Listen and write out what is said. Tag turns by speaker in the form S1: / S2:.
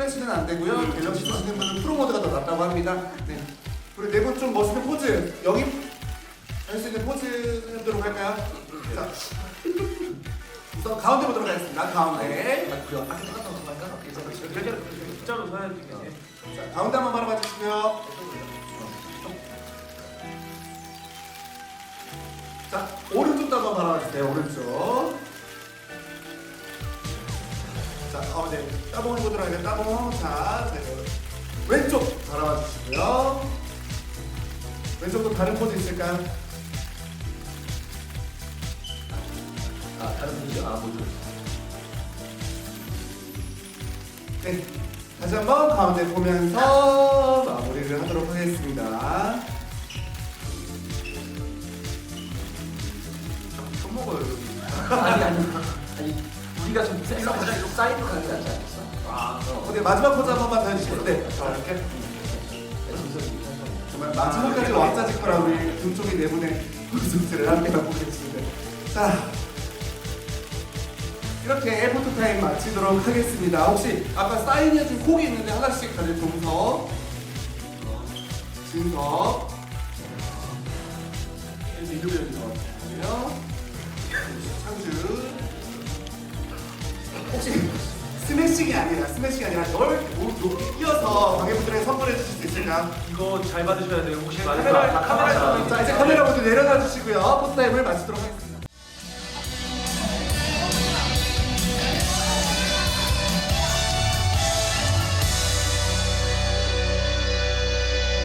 S1: 갤럭시는 안 되고요. 갤럭시 쓰시는 분은 프로 모드가 더 낫다고 합니다. 네. 우리 네 분 좀 멋있는 포즈 여기 할수 있는 포즈 하도록 할까요? 자, 우선 가운데 보도록 하겠습니다. 가운데.
S2: 그래 아까 똑같은 거 할까?
S3: 진짜로 되겠네.
S1: 자, 가운데 한번 바라봐 주시고요. 자, 오른쪽도 한번 바라봐 주세요. 오른쪽. 자, 가운데 따봉을 보도록 하겠습니다. 따봉. 자, 네. 왼쪽 바라봐 주시고요. 왼쪽도 다른 포즈 있을까요?
S2: 아 다른 분이죠? 아 뭐죠?
S1: 네. 다시 한번 가운데 보면서 마무리를 하도록 하겠습니다.
S3: 좀 먹어요 여기.
S2: 아니 아니 아니 우리가 좀 사이드로 사이드로 가는 게 낫지 않겠어?
S3: 아.
S1: 어, 네, 마지막 포즈 한 번만 더 해주시죠. 네, 자, 이렇게.
S2: 진석이
S1: 정말 마지막까지 왁자지껄한 우리 금쪽이 네 분의 콘서트를 함께 해보겠습니다. 자, 이렇게 포토타임 마치도록 하겠습니다. 혹시 아까 사인해준 콕이 있는데 하나씩 다들 동서, 진석, 이두변 저, 창주. 혹시 스매싱이 아니라 스매싱이 아니라 널 높이 뛰어서 관객분들에게 선물해 주실 수 있을까요?
S3: 이거 잘 받으셔야 돼요. 혹시
S1: 카메라 카메라 자 이제 카메라 모두 내려놔 주시고요 포토타임을 마치도록 하겠습니다.